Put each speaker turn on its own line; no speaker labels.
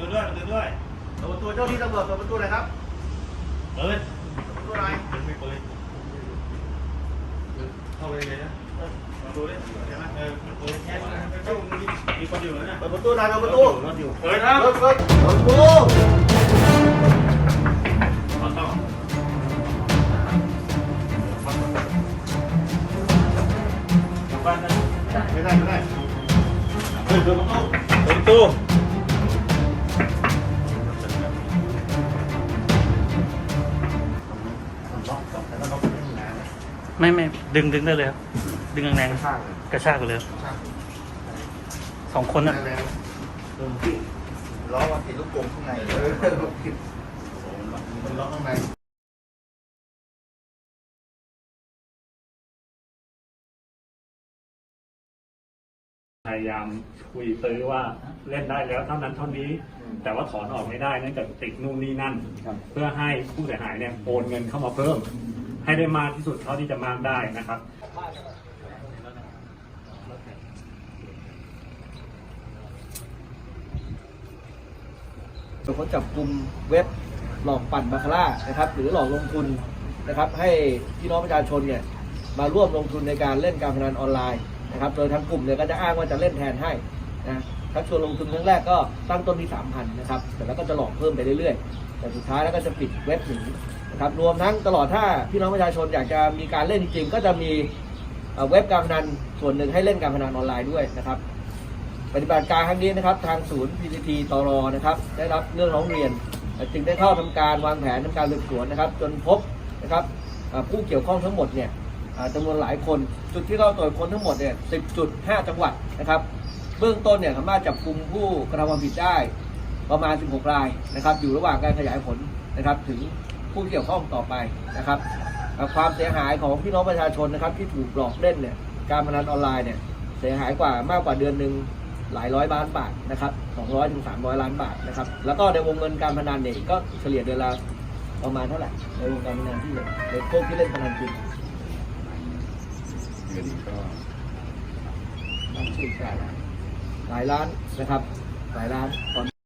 ตัวด้วยเปิดด้วยเปิดประตูเจ้าที่ตำรวจ
เปิดประตูหน่อยครับเปิดประตู
หน่อยยังไม่เปิดเข้าไป
เลยนะเปิดประตูเล
ยเห็ไหมเออเปิ
ด
ประตูแค่มีคนอยู่นะ
เปิดประตู
หน่อเปิดประตูรถอยู่เปิดครับเปิดเปิดประตู
ไม่ได้ไม่ได้เปิดประตู
เปิประตู
ไม่ไม่ดึงดึงได้เลยครับ ดึงแรง
ข้าง
ๆกระชากไปเลยครับสองคนอะ
แรงล้อมันติดลูกกลมข้างในเออผิดมันล้อข้างใน
พยายามคุยตื้อว่าเล่นได้แล้วเท่านั้นเท่านี้ แต่ว่าถอนออกไม่ได้เนื่องจากติดนู่นนี่นั่น เพื่อให้ผู้เสียหายเนี่ยโอนเงินเข้ามาเพิ่ม ให้ได้มากที่สุดเท่าที่จะมากได้นะครับ
เขาจับกลุ่มเว็บหลอกปั่นบาคาร่านะครับ หรือหลอกลงทุนนะครับ ให้พี่น้องประชาชนเนี่ยมาร่วมลงทุนในการเล่นการพนันออนไลน์นะครับโดยทางกลุ่มเนี่ยก็จะอ้างว่าจะเล่นแทนให้นะทักชวนลงทุนครั้งแรกก็ตั้งต้นที่สามพันนะครับแต่แล้วก็จะหลอกเพิ่มไปเรื่อยๆ แต่สุดท้ายแล้วก็จะปิดเว็บหนี ครับรวมทั้งตลอดถ้าพี่น้องประชาชนอยากจะมีการเล่นจริงๆก็จะมีเว็บการพนันส่วนหนึ่งให้เล่นการพนันออนไลน์ด้วยนะครับ ปฏิบัติการครั้งนี้นะครับ ทางศูนย์ PCT ตรนะครับ ได้รับเรื่องร้องเรียน จึงได้เข้าทำการวางแผนทำการสืบสวนนะครับ จนพบนะครับผู้เกี่ยวข้องทั้งหมดเนี่ยจำนวนหลายคน จุดที่เราตรวจค้นทั้งหมดเนี่ย10จุด5จังหวัดนะครับ เบื้องต้นเนี่ยสามารถจับกลุ่มผู้กระทำความผิดได้ประมาณ 16 รายนะครับ อยู่ระหว่างการขยายผลนะครับถึง ผู้เกี่ยวข้องต่อไปนะครับอ่าความเสียหายของพี่น้องประชาชนนะครับ ที่ถูกหลอกเล่นเนี่ยการพนันออนไลน์เนี่ยเสียหายกว่ามากกว่าเดือนหนึ่งหลายร้อยล้านบาทนะครับ200ถึง300 ล้านบาทนะครับ แล้วก็ในวงเงินการพนันเนี่ยก็เฉลี่ยเดือนละประมาณเท่าไหร่ในวงการพนันที่เล่นในพวกที่เล่นพนันจริงเงินก็หลายล้านนะครับ หลายล้านตอน